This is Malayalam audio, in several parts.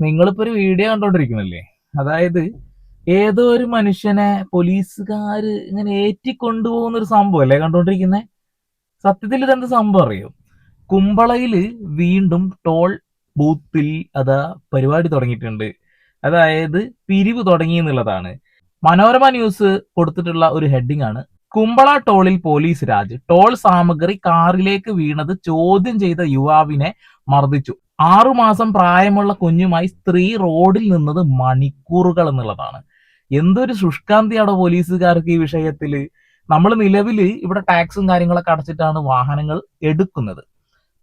നിങ്ങളിപ്പോ ഒരു വീഡിയോ കണ്ടോണ്ടിരിക്കണല്ലേ? അതായത് ഏതോ ഒരു മനുഷ്യനെ പോലീസുകാര് ഇങ്ങനെ ഏറ്റിക്കൊണ്ടുപോകുന്ന ഒരു സംഭവം അല്ലേ കണ്ടോണ്ടിരിക്കുന്നേ? സത്യത്തിൽ ഇതെന്ത് സംഭവം അറിയോ? കുമ്പളയിൽ വീണ്ടും ടോൾ ബൂത്തിൽ അതാ പരിപാടി തുടങ്ങിയിട്ടുണ്ട്. അതായത് പിരിവ് തുടങ്ങി എന്നുള്ളതാണ്. മനോരമ ന്യൂസ് കൊടുത്തിട്ടുള്ള ഒരു ഹെഡിംഗ് ആണ്. കുമ്പള ടോളിൽ പോലീസ് രാജ് ടോൾ സാമഗ്രി കാറിലേക്ക് വീണത് ചോദ്യം ചെയ്ത യുവാവിനെ മർദ്ദിച്ചു. ആറുമാസം പ്രായമുള്ള കുഞ്ഞുമായി സ്ത്രീ റോഡിൽ നിന്നത് മണിക്കൂറുകൾ എന്നുള്ളതാണ്. എന്തൊരു ശുഷ്കാന്തിയാണോ പോലീസുകാർക്ക് ഈ വിഷയത്തിൽ നമ്മൾ നിലവിൽ ഇവിടെ ടാക്സും കാര്യങ്ങളൊക്കെ അടച്ചിട്ടാണ് വാഹനങ്ങൾ എടുക്കുന്നത്.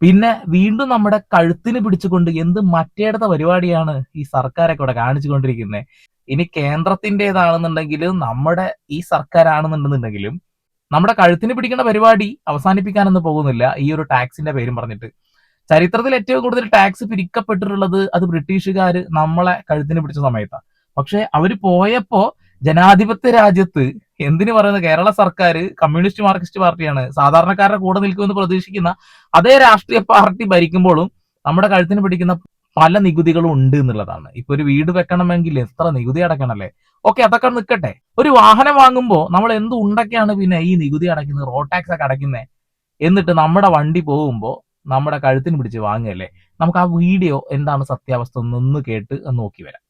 പിന്നെ വീണ്ടും നമ്മുടെ കഴുത്തിന് പിടിച്ചുകൊണ്ട് എന്ത് മറ്റേടത്തെ പരിപാടിയാണ് ഈ സർക്കാരൊക്കെ ഇവിടെ കാണിച്ചുകൊണ്ടിരിക്കുന്നത് ഇനി കേന്ദ്രത്തിന്റെതാണെന്നുണ്ടെങ്കിലും നമ്മുടെ ഈ സർക്കാരാണെന്നുണ്ടെന്നുണ്ടെങ്കിലും നമ്മുടെ കഴുത്തിന് പിടിക്കുന്ന പരിപാടി അവസാനിപ്പിക്കാനൊന്നും പോകുന്നില്ല. ഈ ഒരു ടാക്സിന്റെ പേരും പറഞ്ഞിട്ട്. ചരിത്രത്തിൽ ഏറ്റവും കൂടുതൽ ടാക്സ് പിരിക്കപ്പെട്ടിട്ടുള്ളത് അത് ബ്രിട്ടീഷുകാർ നമ്മളെ കഴുത്തിന് പിടിച്ച സമയത്താണ് പക്ഷെ അവർ പോയപ്പോ ജനാധിപത്യ രാജ്യത്ത് എന്തിനു പറയുന്നത്? കേരള സർക്കാർ കമ്മ്യൂണിസ്റ്റ് മാർക്സിസ്റ്റ് പാർട്ടിയാണ്. സാധാരണക്കാരുടെ കൂടെ നിൽക്കുമെന്ന് പ്രതീക്ഷിക്കുന്ന അതേ രാഷ്ട്രീയ പാർട്ടി ഭരിക്കുമ്പോഴും നമ്മുടെ കഴുത്തിന് പിടിക്കുന്ന പല നികുതികളും ഉണ്ട് എന്നുള്ളതാണ്. ഇപ്പൊ ഒരു വീട് വെക്കണമെങ്കിൽ എത്ര നികുതി അടക്കണല്ലേ ഓക്കെ അതൊക്കെ നിൽക്കട്ടെ ഒരു വാഹനം വാങ്ങുമ്പോൾ നമ്മൾ എന്ത് ഉണ്ടൊക്കെയാണ് പിന്നെ ഈ നികുതി അടയ്ക്കുന്നത് റോഡ് ടാക്സ് ഒക്കെ അടയ്ക്കുന്നത് എന്നിട്ട് നമ്മുടെ വണ്ടി പോകുമ്പോൾ നമ്മുടെ കഴുത്തിന് പിടിച്ച് വാങ്ങുകയല്ലേ നമുക്ക് ആ വീഡിയോ എന്താണ് സത്യാവസ്ഥ എന്നൊന്ന് കേട്ട് നോക്കി വരാം.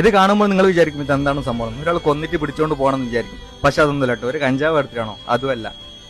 ഇത് കാണുമ്പോൾ നിങ്ങൾ വിചാരിക്കും ഇത് എന്താണ് സംഭവം? ഒരാൾ കൊന്നിട്ട് പിടിച്ചോണ്ട് പോകണമെന്ന് വിചാരിക്കും. പക്ഷെ അതൊന്നുമല്ല കേട്ടോ. ഒരു കഞ്ചാവ് എടുത്തിട്ടാണോ? അതുമല്ല.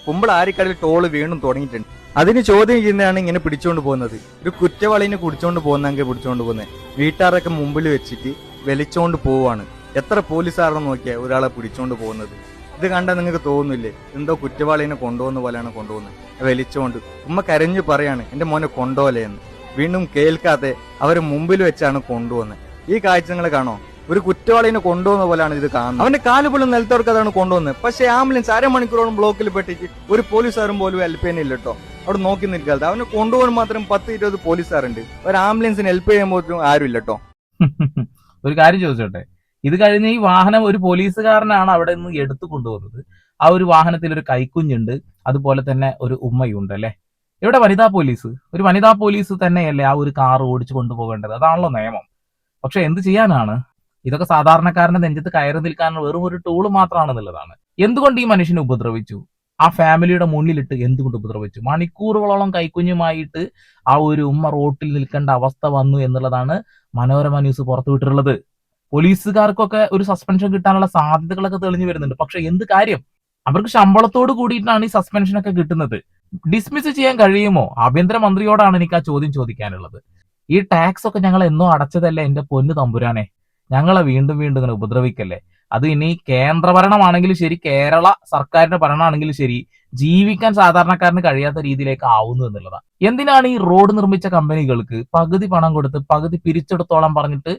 കുമ്പിൾ ആരിക്കടയിൽ ടോൾ വീണ്ടും തുടങ്ങിയിട്ടുണ്ട്. അതിന് ചോദ്യം ചെയ്യുന്നതാണ് ഇങ്ങനെ പിടിച്ചോണ്ട് പോകുന്നത്. ഒരു കുറ്റവാളിനെ കുടിച്ചോണ്ട് പോകുന്നെങ്കിൽ പിടിച്ചോണ്ട് പോകുന്നത് വീട്ടുകാരൊക്കെ മുമ്പിൽ വെച്ചിട്ട് വലിച്ചോണ്ട് പോവാണ് എത്ര പോലീസുകാരണം നോക്കിയാൽ ഒരാളെ പിടിച്ചോണ്ട് പോകുന്നത്? ഇത് കണ്ടാൽ നിങ്ങൾക്ക് തോന്നുന്നില്ലേ? എന്തോ കുറ്റവാളിനെ കൊണ്ടുപോകുന്ന പോലെയാണ് കൊണ്ടുപോകുന്നത്. വലിച്ചുകൊണ്ട് ഉമ്മ കരഞ്ഞു പറയാണ് എന്റെ മോനെ കൊണ്ടുപോലേ എന്ന് വീണ്ടും കേൾക്കാതെ അവരെ മുമ്പിൽ വെച്ചാണ് കൊണ്ടുപോകുന്നത്. ഈ കാഴ്ച നിങ്ങൾ കാണോ? ഒരു കുറ്റവാളിനെ കൊണ്ടുപോകുന്ന പോലെയാണ് ഇത് കാണുന്നത്. അവന്റെ കാൽ പോലും നിലത്തോടക്കാതാണ് കൊണ്ടുവന്നത് പക്ഷേ ആംബുലൻസ് അരമണിക്കൂറോളം ബ്ലോക്കിൽ പെട്ടിട്ട് ഒരു പോലീസുകാരും പോലും ഹെൽപ്പ് ചെയ്യുന്നില്ല കേട്ടോ. അവിടെ നോക്കി നിൽക്കാതെ. അവനെ കൊണ്ടുപോകാൻ മാത്രം പത്ത് ഇരുപത് പോലീസുകാരുണ്ട്. ഒരു ആംബുലൻസിന് ഹെൽപ്പ് ചെയ്യാൻ പോലും ആരും ഇല്ല കേട്ടോ. ഒരു കാര്യം ചോദിച്ചോട്ടെ? ഇത് കഴിഞ്ഞ് ഈ വാഹനം ഒരു പോലീസുകാരനാണ് അവിടെ നിന്ന് എടുത്തു കൊണ്ടുവന്നത്. ആ ഒരു വാഹനത്തിൽ ഒരു കൈക്കുഞ്ഞുണ്ട്. അതുപോലെ തന്നെ ഒരു ഉമ്മയുണ്ട് അല്ലെ? ഇവിടെ വനിതാ പോലീസ്? ഒരു വനിതാ പോലീസ് തന്നെയല്ലേ ആ ഒരു കാർ ഓടിച്ചു കൊണ്ടുപോകേണ്ടത്? അതാണല്ലോ നിയമം. പക്ഷെ എന്ത് ചെയ്യാനാണ്? ഇതൊക്കെ സാധാരണക്കാരന്റെ നെഞ്ചത്ത് കയറി നിൽക്കാനുള്ള വെറും ഒരു ടൂൾ മാത്രമാണെന്നുള്ളതാണ്. എന്തുകൊണ്ട് ഈ മനുഷ്യനെ ഉപദ്രവിച്ചു? ആ ഫാമിലിയുടെ മുന്നിലിട്ട് എന്തുകൊണ്ട് ഉപദ്രവിച്ചു? മണിക്കൂറുകളോളം കൈക്കുഞ്ഞുമായിട്ട് ആ ഒരു ഉമ്മ റോട്ടിൽ നിൽക്കേണ്ട അവസ്ഥ വന്നു എന്നുള്ളതാണ് മനോരമ ന്യൂസ് പുറത്തുവിട്ടിട്ടുള്ളത്. പോലീസുകാർക്കൊക്കെ ഒരു സസ്പെൻഷൻ കിട്ടാനുള്ള സാധ്യതകളൊക്കെ തെളിഞ്ഞു വരുന്നുണ്ട്. പക്ഷെ എന്ത് കാര്യം? അവർക്ക് ശമ്പളത്തോട് കൂടിയിട്ടാണ് ഈ സസ്പെൻഷൻ ഒക്കെ കിട്ടുന്നത്. ഡിസ്മിസ് ചെയ്യാൻ കഴിയുമോ? ആഭ്യന്തരമന്ത്രിയോടാണ് എനിക്ക് ആ ചോദ്യം ചോദിക്കാനുള്ളത്. ഈ ടാക്സ് ഒക്കെ ഞങ്ങൾ എന്നോ അടച്ചതല്ലേ എന്റെ പൊന്നു തമ്പുരാനെ? ഞങ്ങളെ വീണ്ടും വീണ്ടും ഇങ്ങനെ ഉപദ്രവിക്കല്ലേ? അത് ഇനി കേന്ദ്ര ഭരണമാണെങ്കിലും ശരി കേരള സർക്കാരിന്റെ ഭരണമാണെങ്കിലും ശരി ജീവിക്കാൻ സാധാരണക്കാരന് കഴിയാത്ത രീതിയിലേക്ക് ആവുന്നു എന്നുള്ളതാണ് എന്തിനാണ് ഈ റോഡ് നിർമ്മിച്ച കമ്പനികൾക്ക് പകുതി പണം കൊടുത്ത് പകുതി പിരിച്ചെടുത്തോളം പറഞ്ഞിട്ട്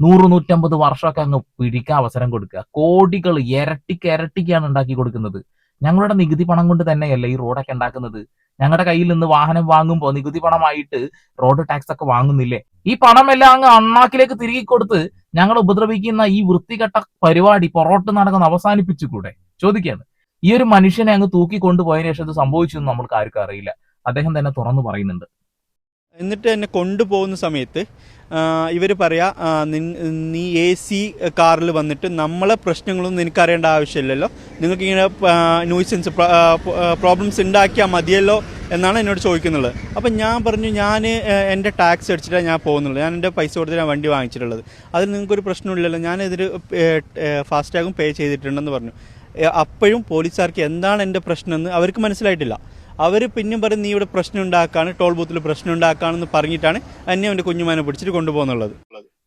നൂറ് നൂറ്റമ്പത് വർഷമൊക്കെ അങ്ങ് പിടിക്കാൻ അവസരം കൊടുക്കുക. കോടികൾ ഇരട്ടിക്ക് ഇരട്ടിക്കാണ് ഉണ്ടാക്കി കൊടുക്കുന്നത്. ഞങ്ങളുടെ നികുതി പണം കൊണ്ട് തന്നെയല്ല ഈ റോഡൊക്കെ ഉണ്ടാക്കുന്നത്? ഞങ്ങളുടെ കയ്യിൽ നിന്ന് വാഹനം വാങ്ങുമ്പോൾ നികുതി പണമായിട്ട് റോഡ് ടാക്സ് ഒക്കെ വാങ്ങുന്നില്ലേ? ഈ പണം പണമെല്ലാം അങ്ങ് അണ്ണാക്കിലേക്ക് തിരികെ കൊടുത്ത് ഞങ്ങൾ ഉപദ്രവിക്കുന്ന ഈ വൃത്തികെട്ട പരിപാടി പൊറോട്ട് നടക്കുന്ന അവസാനിപ്പിച്ചുകൂടെ? ചോദിക്കാണ് ഈ ഒരു മനുഷ്യനെ അങ്ങ് തൂക്കി കൊണ്ടുപോയതിനു ശേഷം ഇത് സംഭവിച്ചു എന്ന് നമ്മൾക്ക് ആർക്കും അറിയില്ല. അദ്ദേഹം തന്നെ തുറന്നു പറയുന്നുണ്ട്. എന്നിട്ട് എന്നെ കൊണ്ടുപോകുന്ന സമയത്ത് ഇവർ പറയാ നീ എ സി കാറിൽ വന്നിട്ട് നമ്മളെ പ്രശ്നങ്ങളൊന്നും നിനക്ക് അറിയേണ്ട ആവശ്യമില്ലല്ലോ നിങ്ങൾക്ക് ഇങ്ങനെ ന്യൂസൻസ് പ്രോബ്ലംസ് ഉണ്ടാക്കിയാൽ മതിയല്ലോ എന്നാണ് എന്നോട് ചോദിക്കുന്നുള്ളത് അപ്പം ഞാൻ പറഞ്ഞു ഞാൻ എന്റെ ടാക്സ് അടിച്ചിട്ടാണ് ഞാൻ പോകുന്നുള്ളത് ഞാൻ എന്റെ പൈസ കൊടുത്തിട്ട് വണ്ടി വാങ്ങിച്ചിട്ടുള്ളത്. അതിൽ നിങ്ങൾക്കൊരു പ്രശ്നമില്ലല്ലോ. ഞാനിതിൽ ഫാസ്റ്റാഗും പേ ചെയ്തിട്ടുണ്ടെന്ന് പറഞ്ഞു. അപ്പോഴും പോലീസുകാർക്ക് എന്താണ് എന്റെ പ്രശ്നമെന്ന് അവർക്ക് മനസ്സിലായിട്ടില്ല. അവർ പിന്നെയും പറയും നീ ഇവിടെ പ്രശ്നം ഉണ്ടാക്കാണ് ടോൾ ബൂത്തിൽ പ്രശ്നം ഉണ്ടാക്കാണെന്ന് പറഞ്ഞിട്ടാണ് എന്നെ അവന്റെ കുഞ്ഞുമാനെ പിടിച്ചിട്ട് കൊണ്ടുപോകുന്നുള്ളത്.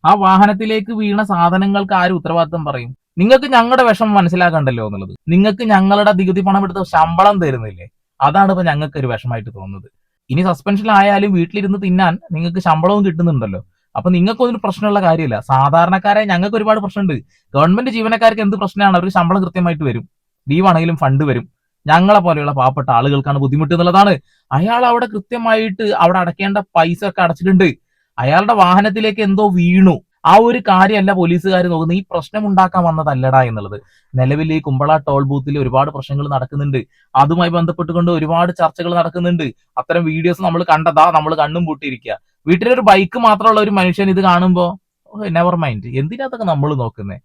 ആ വാഹനത്തിലേക്ക് വീണ സാധനങ്ങൾക്ക് ആര് ഉത്തരവാദിത്വം പറയും? നിങ്ങൾക്ക് ഞങ്ങളുടെ വിഷമം മനസ്സിലാക്കണ്ടല്ലോ എന്നുള്ളത്. നിങ്ങൾക്ക് ഞങ്ങളുടെ നികുതി പണം എടുത്ത് ശമ്പളം തരുന്നില്ലേ? അതാണ് ഇപ്പൊ ഞങ്ങൾക്ക് ഒരു വിഷമായിട്ട് തോന്നുന്നത്. ഇനി സസ്പെൻഷൻ ആയാലും വീട്ടിലിരുന്ന് തിന്നാൻ നിങ്ങൾക്ക് ശമ്പളവും കിട്ടുന്നുണ്ടല്ലോ. അപ്പൊ നിങ്ങൾക്കൊന്നും പ്രശ്നമുള്ള കാര്യമില്ല. സാധാരണക്കാരെ ഞങ്ങൾക്ക് ഒരുപാട് പ്രശ്നമുണ്ട്. ഗവൺമെന്റ് ജീവനക്കാർക്ക് എന്ത് പ്രശ്നമാണ്? അവർക്ക് ശമ്പളം കൃത്യമായിട്ട് വരും. ലീവാണെങ്കിലും ഫണ്ട് വരും. ഞങ്ങളെ പോലെയുള്ള പാവപ്പെട്ട ആളുകൾക്കാണ് ബുദ്ധിമുട്ട് എന്നുള്ളതാണ് അയാൾ അവിടെ കൃത്യമായിട്ട് അവിടെ അടക്കേണ്ട പൈസ ഒക്കെ അടച്ചിട്ടുണ്ട്. അയാളുടെ വാഹനത്തിലേക്ക് എന്തോ വീണു. ആ ഒരു കാര്യമല്ല പോലീസുകാർ നോക്കുന്നത്. ഈ പ്രശ്നം ഉണ്ടാക്കാൻ വന്നതല്ലടാ എന്നുള്ളത്. നിലവിൽ ഈ കുമ്പള ടോൾ ബൂത്തിൽ ഒരുപാട് പ്രശ്നങ്ങൾ നടക്കുന്നുണ്ട്. അതുമായി ബന്ധപ്പെട്ടുകൊണ്ട് ഒരുപാട് ചർച്ചകൾ നടക്കുന്നുണ്ട്. അത്തരം വീഡിയോസ് നമ്മൾ കണ്ടതാ നമ്മൾ കണ്ണും പൂട്ടിയിരിക്കുക വീട്ടിലൊരു ബൈക്ക് മാത്രമുള്ള ഒരു മനുഷ്യൻ ഇത് കാണുമ്പോ നെവർ മൈൻഡ് എന്തിനകത്തൊക്കെ നമ്മൾ നോക്കുന്നത്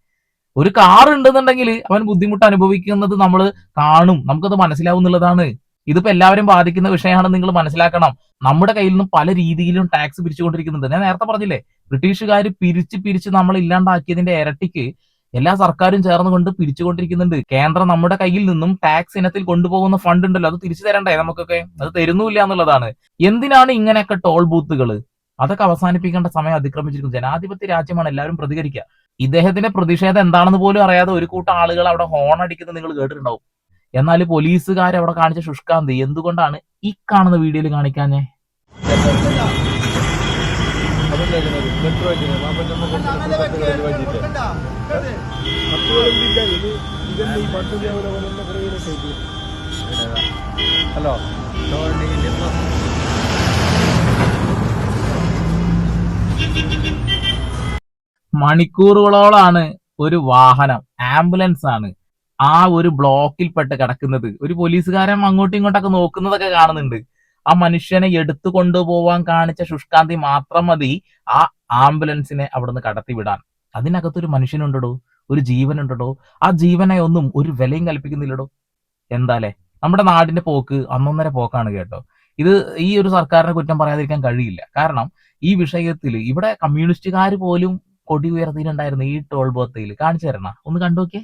ഒരു കാർ ഉണ്ടെന്നുണ്ടെങ്കിൽ അവൻ ബുദ്ധിമുട്ട് അനുഭവിക്കുന്നത് നമ്മൾ കാണും. നമുക്കത് മനസ്സിലാവും എന്നുള്ളതാണ്. ഇതിപ്പോ എല്ലാവരും ബാധിക്കുന്ന വിഷയമാണെന്ന് നിങ്ങൾ മനസ്സിലാക്കണം. നമ്മുടെ കയ്യിൽ നിന്നും പല രീതിയിലും ടാക്സ് പിരിച്ചുകൊണ്ടിരിക്കുന്നുണ്ട്. ഞാൻ നേരത്തെ പറഞ്ഞില്ലേ ബ്രിട്ടീഷുകാർ പിരിച്ച് പിരിച്ച് നമ്മൾ ഇല്ലാണ്ടാക്കിയതിന്റെ ഇരട്ടിക്ക് എല്ലാ സർക്കാരും ചേർന്നുകൊണ്ട് പിരിച്ചുകൊണ്ടിരിക്കുന്നുണ്ട്. കേന്ദ്രം നമ്മുടെ കയ്യിൽ നിന്നും ടാക്സ് ഇനത്തിൽ കൊണ്ടുപോകുന്ന ഫണ്ട് ഉണ്ടല്ലോ അത് തിരിച്ചു തരണ്ടേ നമുക്കൊക്കെ? അത് തരുന്നില്ല എന്നുള്ളതാണ്. എന്തിനാണ് ഇങ്ങനെയൊക്കെ ടോൾ ബൂത്തുകൾ അതൊക്കെ അവസാനിപ്പിക്കേണ്ട സമയം അതിക്രമിച്ചിരിക്കുന്നു. ജനാധിപത്യ രാജ്യമാണ് എല്ലാവരും പ്രതികരിക്കുക. ഇദ്ദേഹത്തിന്റെ പ്രതിഷേധം എന്താണെന്ന് പോലും അറിയാതെ ഒരു കൂട്ടം ആളുകൾ അവിടെ ഹോൺ അടിക്കുന്നത് നിങ്ങൾ കേട്ടിട്ടുണ്ടാവും. എന്നാൽ പോലീസുകാർ അവിടെ കാണിച്ച ശുഷ്കാന്തി എന്തുകൊണ്ടാണ് ഈ കാണുന്ന വീഡിയോയിൽ കാണിക്കാഞ്ഞേ? ഹലോ. മണിക്കൂറുകളോളാണ് ഒരു വാഹനം ആംബുലൻസ് ആണ് ആ ഒരു ബ്ലോക്കിൽപ്പെട്ട് കിടക്കുന്നത്. ഒരു പോലീസുകാരൻ അങ്ങോട്ടും ഇങ്ങോട്ടൊക്കെ നോക്കുന്നതൊക്കെ കാണുന്നുണ്ട്. ആ മനുഷ്യനെ എടുത്തു കൊണ്ടുപോവാൻ കാണിച്ച ശുഷ്കാന്തി മാത്രം മതി ആ ആംബുലൻസിനെ അവിടുന്ന് കടത്തി വിടാൻ. അതിനകത്തൊരു മനുഷ്യനുണ്ടോ ഒരു ജീവനുണ്ടോ ആ ജീവനെ ഒന്നും ഒരു വിലയും കൽപ്പിക്കുന്നില്ലടോ? എന്താലേ? നമ്മുടെ നാടിന്റെ പോക്ക് അന്നൊന്നര പോക്കാണ് കേട്ടോ. ഇത് ഈ ഒരു സർക്കാരിനെ കുറ്റം പറയാതിരിക്കാൻ കഴിയില്ല. കാരണം ഈ വിഷയത്തിൽ ഇവിടെ കമ്മ്യൂണിസ്റ്റുകാർ പോലും കൊടി ഉയർത്തിയിട്ടുണ്ടായിരുന്നു ഈ ടോൾ ബോത്തയിൽ കാണിച്ചു തരണ? ഒന്ന് കണ്ടു നോക്കിയേ.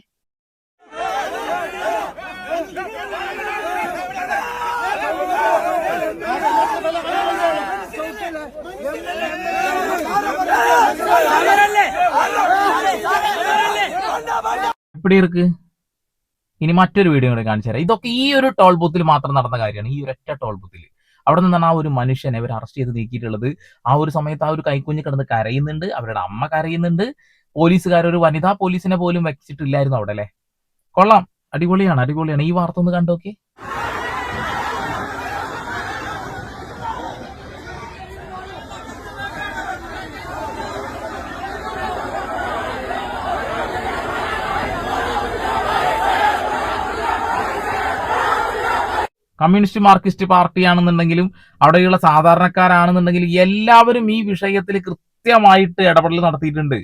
എപ്പിടി ഇருக்கு ഇനി മറ്റൊരു വീഡിയോ കൂടെ കാണിച്ചു തരാം. ഇതൊക്കെ ഈ ഒരു ടോൾ ബൂത്തിൽ മാത്രം നടന്ന കാര്യമാണ്. ഈ ഒരു ഒറ്റ ടോൾ ബൂത്തിൽ അവിടെ നിന്നാണ് ആ ഒരു മനുഷ്യനെ അവർ അറസ്റ്റ് ചെയ്ത് നീക്കിയിട്ടുള്ളത്. ആ ഒരു സമയത്ത് ആ ഒരു കൈക്കുഞ്ഞ് കിടന്ന് കരയുന്നുണ്ട്. അവരുടെ അമ്മ കരയുന്നുണ്ട്. പോലീസുകാർ ഒരു വനിതാ പോലീസിനെ പോലും വെച്ചിട്ടില്ലായിരുന്നു അവിടെ അല്ലേ? കൊള്ളാം. അടിപൊളിയാണ് അടിപൊളിയാണ്. ഈ വാർത്ത ഒന്ന് കണ്ടോക്കെ. കമ്മ്യൂണിസ്റ്റ് മാർക്സിസ്റ്റ് പാർട്ടിയാണെന്നുണ്ടെങ്കിലും അവിടെയുള്ള സാധാരണക്കാരാണെന്നുണ്ടെങ്കിലും എല്ലാവരും ഈ വിഷയത്തിൽ കൃത്യമായിട്ട് ഇടപെടൽ നടത്തിയിട്ടുണ്ട്.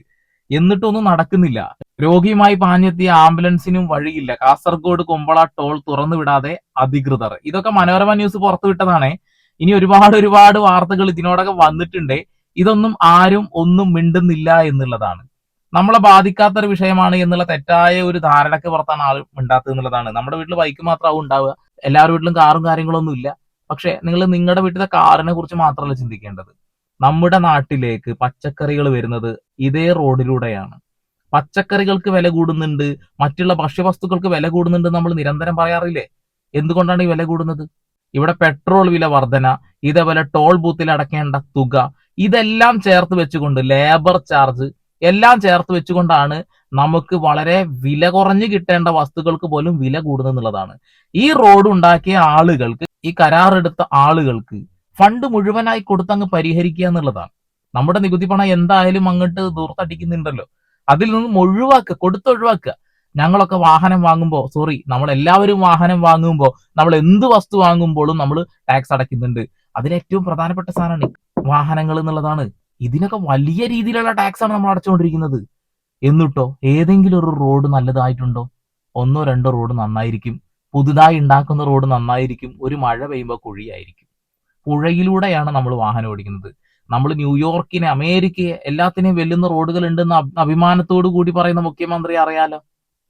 എന്നിട്ടൊന്നും നടക്കുന്നില്ല. രോഗിയുമായി പാഞ്ഞെത്തിയ ആംബുലൻസിനും വഴിയില്ല. കാസർഗോഡ് കുമ്പള ടോൾ തുറന്നു വിടാതെ അധികൃതർ. ഇതൊക്കെ മനോരമ ന്യൂസ് പുറത്തുവിട്ടതാണ് ഇനി ഒരുപാട് ഒരുപാട് വാർത്തകൾ ഇതിനോടൊക്കെ വന്നിട്ടുണ്ട്. ഇതൊന്നും ആരും ഒന്നും മിണ്ടുന്നില്ല എന്നുള്ളതാണ്. നമ്മളെ ബാധിക്കാത്തൊരു വിഷയമാണ് എന്നുള്ള തെറ്റായ ഒരു ധാരണയ്ക്ക് പുറത്താണ് ആൾ മിണ്ടാത്തത് എന്നുള്ളതാണ്. നമ്മുടെ വീട്ടിൽ ബൈക്ക് മാത്രമാവും ഉണ്ടാവുക. എല്ലാവരുടെ വീട്ടിലും കാറും കാര്യങ്ങളൊന്നും ഇല്ല. പക്ഷെ നിങ്ങൾ നിങ്ങളുടെ വീട്ടിലെ കാറിനെ കുറിച്ച് മാത്രമല്ല ചിന്തിക്കേണ്ടത്. നമ്മുടെ നാട്ടിലേക്ക് പച്ചക്കറികൾ വരുന്നത് ഇതേ റോഡിലൂടെയാണ്. പച്ചക്കറികൾക്ക് വില കൂടുന്നുണ്ട് മറ്റുള്ള ഭക്ഷ്യവസ്തുക്കൾക്ക് വില കൂടുന്നുണ്ട് നമ്മൾ നിരന്തരം പറയാറില്ലേ? എന്തുകൊണ്ടാണ് ഈ വില കൂടുന്നത്? ഇവിടെ പെട്രോൾ വില വർധന ഇതേപോലെ ടോൾ ബൂത്തിൽ അടക്കേണ്ട തുക ഇതെല്ലാം ചേർത്ത് വെച്ചുകൊണ്ട് ലേബർ ചാർജ് എല്ലാം ചേർത്ത് വെച്ചുകൊണ്ടാണ് നമുക്ക് വളരെ വില കുറഞ്ഞു കിട്ടേണ്ട വസ്തുക്കൾക്ക് പോലും വില കൂടുന്നെന്നുള്ളതാണ് ഈ റോഡ് ഉണ്ടാക്കിയ ആളുകൾക്ക് ഈ കരാറെടുത്ത ആളുകൾക്ക് ഫണ്ട് മുഴുവനായി കൊടുത്തങ്ങ് പരിഹരിക്കുക എന്നുള്ളതാണ്. നമ്മുടെ നികുതി പണം എന്തായാലും അങ്ങോട്ട് ദൂർത്തടിക്കുന്നുണ്ടല്ലോ. അതിൽ നിന്ന് ഒഴിവാക്കുക കൊടുത്തൊഴിവാക്കുക. ഞങ്ങളൊക്കെ വാഹനം വാങ്ങുമ്പോൾ സോറി നമ്മൾ എല്ലാവരും വാഹനം വാങ്ങുമ്പോൾ നമ്മൾ എന്ത് വസ്തു വാങ്ങുമ്പോഴും നമ്മൾ ടാക്സ് അടയ്ക്കുന്നുണ്ട്. അതിലേറ്റവും പ്രധാനപ്പെട്ട സാധനമാണ് വാഹനങ്ങൾ എന്നുള്ളതാണ്. ഇതിനൊക്കെ വലിയ രീതിയിലുള്ള ടാക്സ് ആണ് നമ്മൾ അടച്ചുകൊണ്ടിരിക്കുന്നത്. എന്നിട്ടോ ഏതെങ്കിലും ഒരു റോഡ് നല്ലതായിട്ടുണ്ടോ? ഒന്നോ രണ്ടോ റോഡ് നന്നായിരിക്കും. പുതുതായി ഉണ്ടാക്കുന്ന റോഡ് നന്നായിരിക്കും. ഒരു മഴ പെയ്യുമ്പോൾ കുഴിയായിരിക്കും. പുഴയിലൂടെയാണ് നമ്മൾ വാഹനം ഓടിക്കുന്നത്. നമ്മൾ ന്യൂയോർക്കിനെ അമേരിക്കയെ എല്ലാത്തിനെയും വെല്ലുന്ന റോഡുകൾ ഉണ്ടെന്ന് അഭി- അഭിമാനത്തോടു കൂടി പറയുന്ന മുഖ്യമന്ത്രി അറിയാലോ?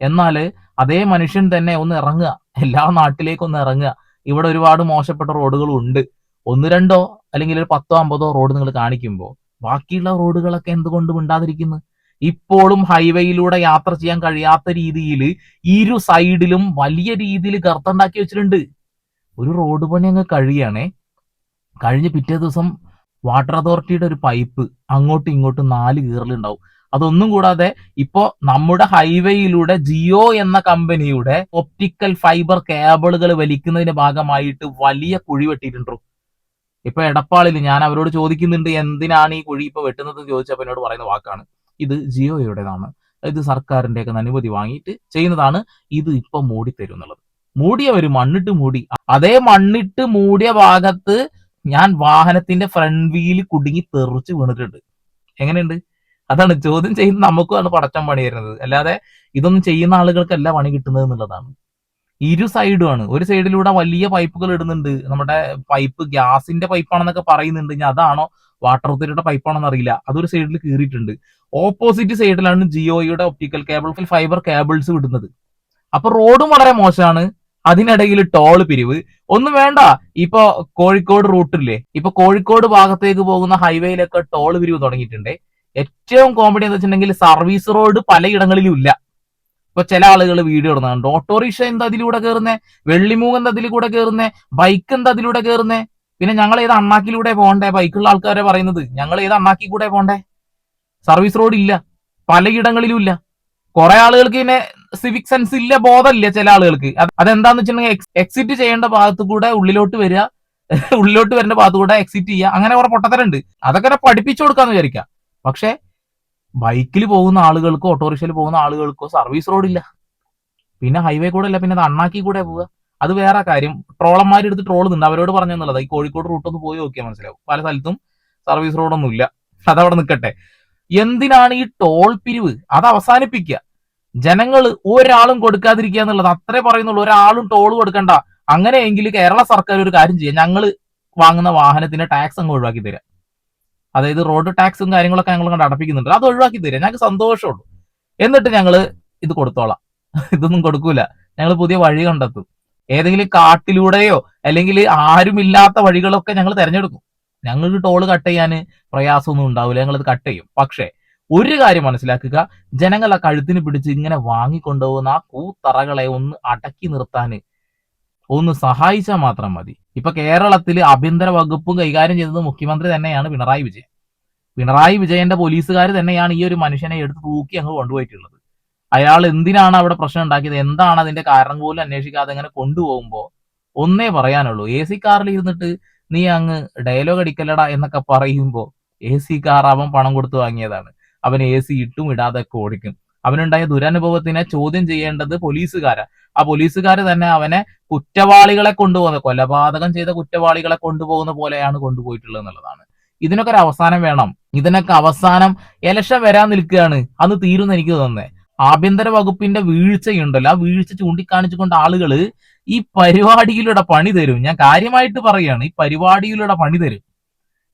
എന്നാൽ അതേ മനുഷ്യൻ തന്നെ ഒന്ന് ഇറങ്ങുക. എല്ലാ നാട്ടിലേക്കും ഒന്ന് ഇറങ്ങുക. ഇവിടെ ഒരുപാട് മോശപ്പെട്ട റോഡുകളും ഉണ്ട് ഒന്ന് രണ്ടോ അല്ലെങ്കിൽ ഒരു പത്തോ അമ്പതോ റോഡ് നിങ്ങൾ കാണിക്കുമ്പോൾ ബാക്കിയുള്ള റോഡുകളൊക്കെ എന്തുകൊണ്ട് മിണ്ടാതിരിക്കുന്നു? ഇപ്പോഴും ഹൈവേയിലൂടെ യാത്ര ചെയ്യാൻ കഴിയാത്ത രീതിയിൽ ഇരു സൈഡിലും വലിയ രീതിയിൽ കർത്തുണ്ടാക്കി വെച്ചിട്ടുണ്ട്. ഒരു റോഡ് പണി അങ്ങ് കഴിയാണേ കഴിഞ്ഞ പിറ്റേ ദിവസം വാട്ടർ അതോറിറ്റിയുടെ ഒരു പൈപ്പ് അങ്ങോട്ടും ഇങ്ങോട്ടും നാല് കീറലുണ്ടാവും. അതൊന്നും കൂടാതെ ഇപ്പോ നമ്മുടെ ഹൈവേയിലൂടെ ജിയോ എന്ന കമ്പനിയുടെ ഒപ്റ്റിക്കൽ ഫൈബർ കേബിളുകൾ വലിക്കുന്നതിന്റെ ഭാഗമായിട്ട് വലിയ കുഴി വെട്ടിയിട്ടുണ്ടോ. ഇപ്പൊ എടപ്പാളിൽ ഞാൻ അവരോട് ചോദിക്കുന്നുണ്ട് എന്തിനാണ് ഈ കുഴി ഇപ്പൊ വെട്ടുന്നത് എന്ന് ചോദിച്ചപ്പോ എന്നോട് പറയുന്ന വാക്കാണ്. ഇത് ജിയോയുടേതാണ്. ഇത് സർക്കാരിന്റെ ഒക്കെ അനുമതി വാങ്ങിയിട്ട് ചെയ്യുന്നതാണ്. ഇത് ഇപ്പൊ മൂടിത്തരും എന്നുള്ളത്. മൂടിയവര് മണ്ണിട്ട് മൂടി. അതേ മണ്ണിട്ട് മൂടിയ ഭാഗത്ത് ഞാൻ വാഹനത്തിന്റെ ഫ്രണ്ട് വീൽ കുടുങ്ങി തെറിച്ച് വീണിട്ടുണ്ട്. എങ്ങനെയുണ്ട്? അതാണ് ചോദ്യം ചെയ്യുന്ന അത് പടച്ചം പണി തരുന്നത് അല്ലാതെ ഇതൊന്നും ചെയ്യുന്ന ആളുകൾക്കല്ല പണി കിട്ടുന്നത് എന്നുള്ളതാണ്. ഇരു സൈഡുമാണ് ഒരു സൈഡിലൂടെ വലിയ പൈപ്പുകൾ ഇടുന്നുണ്ട്. നമ്മുടെ പൈപ്പ് ഗ്യാസിന്റെ പൈപ്പാണെന്നൊക്കെ പറയുന്നുണ്ട്. ഇനി അതാണോ വാട്ടർ അതോറിറ്റിയുടെ പൈപ്പാണെന്ന് അറിയില്ല. അതൊരു സൈഡിൽ കീറിയിട്ടുണ്ട്. ഓപ്പോസിറ്റ് സൈഡിലാണ് ജിയോയുടെ ഒപ്റ്റിക്കൽ കേബിൾ ഫൈബർ കേബിൾസ് വിടുന്നത്. അപ്പൊ റോഡും വളരെ മോശമാണ്. അതിനിടയിൽ ടോൾ പിരിവ്. ഒന്നും വേണ്ട. ഇപ്പൊ കോഴിക്കോട് റൂട്ടില്ലേ ഇപ്പൊ കോഴിക്കോട് ഭാഗത്തേക്ക് പോകുന്ന ഹൈവേയിലൊക്കെ ടോൾ പിരിവ് തുടങ്ങിയിട്ടുണ്ട്. ഏറ്റവും കോമഡി എന്ന് വെച്ചിട്ടുണ്ടെങ്കിൽ സർവീസ് റോഡ് പലയിടങ്ങളിലും ഇല്ല. ഇപ്പൊ ചില ആളുകൾ വീഡിയോ ഇടുന്നുണ്ട്. ഓട്ടോറിക്ഷ എന്താ അതിലൂടെ കയറുന്നേ വെള്ളിമൂങ്ങ എന്താ അതിലൂടെ കയറുന്നേ ബൈക്ക് എന്താ അതിലൂടെ കയറുന്നേ പിന്നെ ഞങ്ങൾ ഏത് അണ്ണാക്കിലൂടെ പോകണ്ടേ? ബൈക്കുള്ള ആൾക്കാരെ പറയുന്നത്. ഞങ്ങൾ ഏത് അണ്ണാക്കി കൂടെ പോകണ്ടേ? സർവീസ് റോഡ് ഇല്ല. പലയിടങ്ങളിലും ഇല്ല. കുറെ ആളുകൾക്ക് പിന്നെ സിവിക് സെൻസ് ഇല്ല ബോധമില്ല ചില ആളുകൾക്ക്. അത് അതെന്താന്ന് വെച്ചിട്ടുണ്ടെങ്കിൽ എക്സിറ്റ് ചെയ്യേണ്ട ഭാഗത്ത് കൂടെ ഉള്ളിലോട്ട് വരിക. ഉള്ളിലോട്ട് വരേണ്ട ഭാഗത്ത് കൂടെ എക്സിറ്റ് ചെയ്യുക. അങ്ങനെ കുറെ പൊട്ടത്തരുണ്ട് അതൊക്കെ പഠിപ്പിച്ചു കൊടുക്കാന്ന് വിചാരിക്കാം. പക്ഷെ ബൈക്കിൽ പോകുന്ന ആളുകൾക്കോ ഓട്ടോറിക്ഷയിൽ പോകുന്ന ആളുകൾക്കോ സർവീസ് റോഡില്ല ഇല്ല. പിന്നെ ഹൈവേ കൂടെ അല്ല പിന്നെ അത് അണ്ണാക്കി കൂടെ പോവുക. അത് വേറെ കാര്യം. ട്രോളന്മാരെടുത്ത് ട്രോളുന്നുണ്ട് അവരോട് പറഞ്ഞു എന്നുള്ളത് ഈ കോഴിക്കോട് റൂട്ട് ഒന്ന് പോയി നോക്കിയാൽ മനസ്സിലാവും. പല സ്ഥലത്തും സർവീസ് റോഡൊന്നും ഇല്ല. അതവിടെ നിൽക്കട്ടെ എന്തിനാണ് ഈ ടോൾ പിരിവ്? അത് അവസാനിപ്പിക്കുക. ജനങ്ങൾ ഒരാളും കൊടുക്കാതിരിക്കുക എന്നുള്ളത് അത്രേ പറയുന്നുള്ളൂ. ഒരാളും ടോൾ കൊടുക്കണ്ട. അങ്ങനെയെങ്കിൽ കേരള സർക്കാർ ഒരു കാര്യം ചെയ്യുക ഞങ്ങൾ വാങ്ങുന്ന വാഹനത്തിന്റെ ടാക്സ് അങ്ങ് ഒഴിവാക്കി തരാം. അതായത് റോഡ് ടാക്സും കാര്യങ്ങളൊക്കെ ഞങ്ങൾ കണ്ട് അടപ്പിക്കുന്നുണ്ട്. അത് ഒഴിവാക്കി തരാം ഞങ്ങൾക്ക് സന്തോഷമുള്ളൂ. എന്നിട്ട് ഞങ്ങൾ ഇത് കൊടുത്തോളാം. ഇതൊന്നും കൊടുക്കൂല. ഞങ്ങൾ പുതിയ വഴി കണ്ടെത്തും. ഏതെങ്കിലും കാട്ടിലൂടെയോ അല്ലെങ്കിൽ ആരുമില്ലാത്ത വഴികളൊക്കെ ഞങ്ങൾ തിരഞ്ഞെടുക്കും. ഞങ്ങൾക്ക് ടോൾ കട്ട് ചെയ്യാൻ പ്രയാസമൊന്നും ഉണ്ടാവില്ല. ഞങ്ങൾ അത് കട്ട് ചെയ്യും. പക്ഷേ ഒരു കാര്യം മനസ്സിലാക്കുക. ജനങ്ങളെ കഴുത്തിന് പിടിച്ച് ഇങ്ങനെ വാങ്ങിക്കൊണ്ടുപോകുന്ന ആ കൂത്തറകളെ ഒന്ന് അടക്കി നിർത്താൻ ഒന്ന് സഹായിച്ചാൽ മാത്രം മതി. ഇപ്പൊ കേരളത്തിൽ ആഭ്യന്തര വകുപ്പും കൈകാര്യം ചെയ്തത് മുഖ്യമന്ത്രി തന്നെയാണ് പിണറായി വിജയൻ. പിണറായി വിജയന്റെ പോലീസുകാർ തന്നെയാണ് ഈ ഒരു മനുഷ്യനെ എടുത്ത് തൂക്കി അങ്ങ് കൊണ്ടുപോയിട്ടുള്ളത്. അയാൾ എന്തിനാണ് അവിടെ പ്രശ്നം ഉണ്ടാക്കിയത്? എന്താണ് അതിന്റെ കാരണം പോലും അന്വേഷിക്കാതെ അങ്ങനെ കൊണ്ടുപോകുമ്പോൾ ഒന്നേ പറയാനുള്ളൂ. എ സി കാറിൽ ഇരുന്നിട്ട് നീ അങ്ങ് ഡയലോഗ് അടിക്കലടാ എന്നൊക്കെ പറയുമ്പോൾ എ സി കാർ അവൻ പണം കൊടുത്ത് വാങ്ങിയതാണ്. അവൻ എ സി ഇട്ടും ഇടാതെ ഒക്കെ ഓടിക്കും. അവനുണ്ടായ ദുരനുഭവത്തിനെ ചോദ്യം ചെയ്യേണ്ടത് പോലീസുകാരാ. ആ പോലീസുകാര് തന്നെ അവനെ കുറ്റവാളികളെ കൊണ്ടുപോകുന്ന കൊലപാതകം ചെയ്ത കുറ്റവാളികളെ കൊണ്ടുപോകുന്ന പോലെയാണ് കൊണ്ടുപോയിട്ടുള്ളത് എന്നുള്ളതാണ്. ഇതിനൊക്കെ ഒരു അവസാനം വേണം. ഇതിനൊക്കെ അവസാനം ഇലക്ഷൻ വരാൻ നിൽക്കുകയാണ്. അന്ന് തീരുന്ന എനിക്ക് തോന്നുന്നത് ആഭ്യന്തര വകുപ്പിന്റെ വീഴ്ചയുണ്ടല്ലോ. ആ വീഴ്ച ചൂണ്ടിക്കാണിച്ചുകൊണ്ട് ആളുകൾ ഈ പരിപാടിയിലൂടെ പണി തരും. ഞാൻ കാര്യമായിട്ട് പറയുകയാണ് ഈ പരിപാടിയിലൂടെ പണി തരും.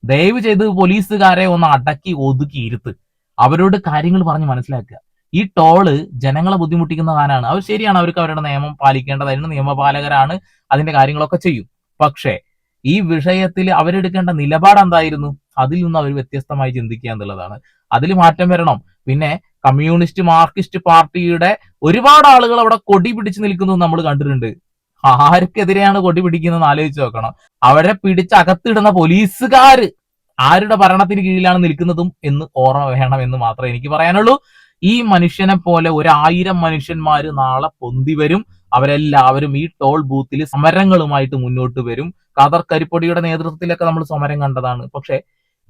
ദയവ് ചെയ്ത് പോലീസുകാരെ ഒന്ന് അടക്കി ഒതുക്കി ഇരുത്ത്. അവരോട് കാര്യങ്ങൾ പറഞ്ഞ് മനസ്സിലാക്കുക. ഈ ടോൾ ജനങ്ങളെ ബുദ്ധിമുട്ടിക്കുന്ന സാധനമാണ്. അവർ ശരിയാണ് അവർക്ക് അവരുടെ നിയമം പാലിക്കേണ്ടതായിരുന്നു നിയമപാലകരാണ് അതിന്റെ കാര്യങ്ങളൊക്കെ ചെയ്യും. പക്ഷേ ഈ വിഷയത്തിൽ അവരെടുക്കേണ്ട നിലപാട് എന്തായിരുന്നു? അതിൽ നിന്ന് അവർ വ്യത്യസ്തമായി ചിന്തിക്കുക എന്നുള്ളതാണ്. അതിൽ മാറ്റം വരണം. പിന്നെ കമ്മ്യൂണിസ്റ്റ് മാർക്സിസ്റ്റ് പാർട്ടിയുടെ ഒരുപാട് ആളുകൾ അവിടെ കൊടി പിടിച്ചു നിൽക്കുന്നത് നമ്മൾ കണ്ടിട്ടുണ്ട്. ആർക്കെതിരെയാണ് കൊടി പിടിക്കുന്നത് ആലോചിച്ച് നോക്കണം. അവരെ പിടിച്ച് അകത്തിടുന്ന പോലീസുകാര് ആരുടെ ഭരണത്തിന് കീഴിലാണ് നിൽക്കുന്നതും എന്ന് ഓർമ്മ വേണം എന്ന് മാത്രമേ എനിക്ക് പറയാനുള്ളൂ. ഈ മനുഷ്യനെ പോലെ ഒരായിരം മനുഷ്യന്മാര് നാളെ പൊന്തി വരും. അവരെല്ലാവരും ഈ ടോൾ ബൂത്തിൽ സമരങ്ങളുമായിട്ട് മുന്നോട്ട് വരും. ഖദർ കരിപ്പൊടിയുടെ നേതൃത്വത്തിലൊക്കെ നമ്മൾ സമരം കണ്ടതാണ്. പക്ഷെ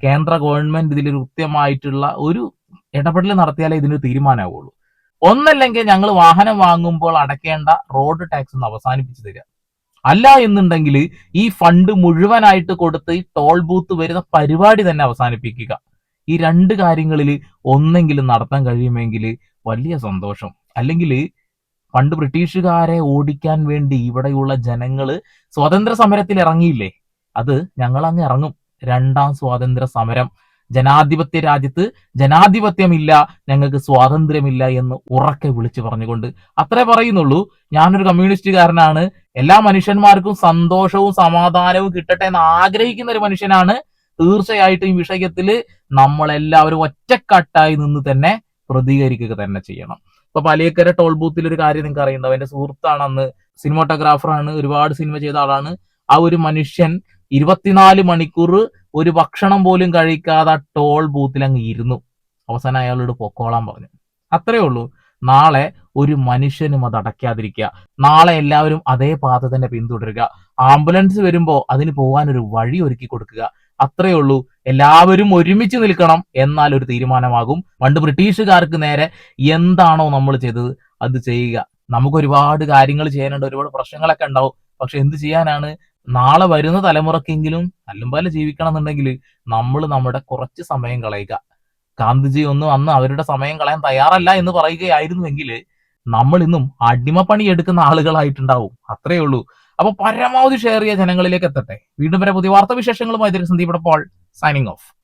കേന്ദ്ര ഗവൺമെന്റ് ഇതിൽ കൃത്യമായിട്ടുള്ള ഒരു ഇടപെടൽ നടത്തിയാലേ ഇതിന് തീരുമാനമാവുള്ളൂ ഒന്നല്ലെങ്കിൽ ഞങ്ങൾ വാഹനം വാങ്ങുമ്പോൾ അടക്കേണ്ട റോഡ് ടാക്സ് ഒന്ന് അവസാനിപ്പിച്ചു തരിക അല്ല എന്നുണ്ടെങ്കിൽ ഈ ഫണ്ട് മുഴുവനായിട്ട് കൊടുത്ത് ഈ ടോൾ ബൂത്ത് വരുന്ന പരിപാടി തന്നെ അവസാനിപ്പിക്കുക. ഈ രണ്ട് കാര്യങ്ങളിൽ ഒന്നെങ്കിലും നടത്താൻ കഴിയുമെങ്കിൽ വലിയ സന്തോഷം. അല്ലെങ്കിൽ പണ്ട് ബ്രിട്ടീഷുകാരെ ഓടിക്കാൻ വേണ്ടി ഇവിടെയുള്ള ജനങ്ങൾ സ്വാതന്ത്ര്യ സമരത്തിൽ ഇറങ്ങിയില്ലേ? അത് ഞങ്ങൾ അങ്ങ് ഇറങ്ങും. രണ്ടാം സ്വാതന്ത്ര്യ സമരം. ജനാധിപത്യ രാജ്യത്ത് ജനാധിപത്യമില്ല ഞങ്ങൾക്ക് സ്വാതന്ത്ര്യമില്ല എന്ന് ഉറക്കെ വിളിച്ചു പറഞ്ഞുകൊണ്ട് അത്രേ പറയുന്നുള്ളൂ. ഞാനൊരു കമ്മ്യൂണിസ്റ്റുകാരനാണ്. എല്ലാ മനുഷ്യന്മാർക്കും സന്തോഷവും സമാധാനവും കിട്ടട്ടെ എന്ന് ആഗ്രഹിക്കുന്ന ഒരു മനുഷ്യനാണ് തീർച്ചയായിട്ടും ഈ വിഷയത്തിൽ നമ്മളെല്ലാവരും ഒറ്റക്കെട്ടായി നിന്ന് തന്നെ പ്രതികരിക്കുക തന്നെ ചെയ്യണം. ഇപ്പൊ പലിയക്കര ടോൾ ബൂത്തിൽ ഒരു കാര്യം നിങ്ങൾക്ക് അറിയുന്നുണ്ട് എന്റെ സുഹൃത്താണ് അന്ന് സിനിമോട്ടോഗ്രാഫറാണ് ഒരുപാട് സിനിമ ചെയ്ത ആളാണ്. ആ ഒരു മനുഷ്യൻ ഇരുപത്തിനാല് മണിക്കൂർ ഒരു ഭക്ഷണം പോലും കഴിക്കാതെ ടോൾ ബൂത്തിൽ അങ്ങ് ഇരുന്നു. അവസാനം അയാളോട് പൊക്കോളാൻ പറഞ്ഞു. അത്രേ ഉള്ളൂ. നാളെ ഒരു മനുഷ്യനും അത് അടയ്ക്കാതിരിക്കുക. നാളെ എല്ലാവരും അതേ പാത തന്നെ പിന്തുടരുക. ആംബുലൻസ് വരുമ്പോൾ അതിന് പോകാൻ ഒരു വഴി ഒരുക്കി കൊടുക്കുക. അത്രയേ ഉള്ളൂ. എല്ലാവരും ഒരുമിച്ച് നിൽക്കണം എന്നാൽ ഒരു തീരുമാനമാകും. പണ്ട് ബ്രിട്ടീഷുകാർക്ക് നേരെ എന്താണോ നമ്മൾ ചെയ്തത് അത് ചെയ്യുക. നമുക്ക് ഒരുപാട് കാര്യങ്ങൾ ചെയ്യാനുണ്ട് ഒരുപാട് പ്രശ്നങ്ങളൊക്കെ ഉണ്ടാവും. പക്ഷെ എന്ത് ചെയ്യാനാണ്? നാളെ വരുന്ന തലമുറക്കെങ്കിലും നല്ലും പോലെ ജീവിക്കണം എന്നുണ്ടെങ്കിൽ നമ്മൾ നമ്മുടെ കുറച്ച് സമയം കളയുക. ഗാന്ധിജി ഒന്നും അന്ന് അവരുടെ സമയം കളയാൻ തയ്യാറല്ല എന്ന് പറയുകയായിരുന്നുവെങ്കിൽ നമ്മൾ ഇന്നും അടിമപ്പണി എടുക്കുന്ന ആളുകളായിട്ടുണ്ടാവും. അത്രയേ ഉള്ളൂ. അപ്പൊ പരമാവധി ഷെയർ ചെയ്യുക ജനങ്ങളിലേക്ക് എത്തട്ടെ. വീണ്ടും വരെ പുതിയ വാർത്താ വിശേഷങ്ങളുമായി സന്ദീപ് പോൾ സൈനിങ് ഓഫ്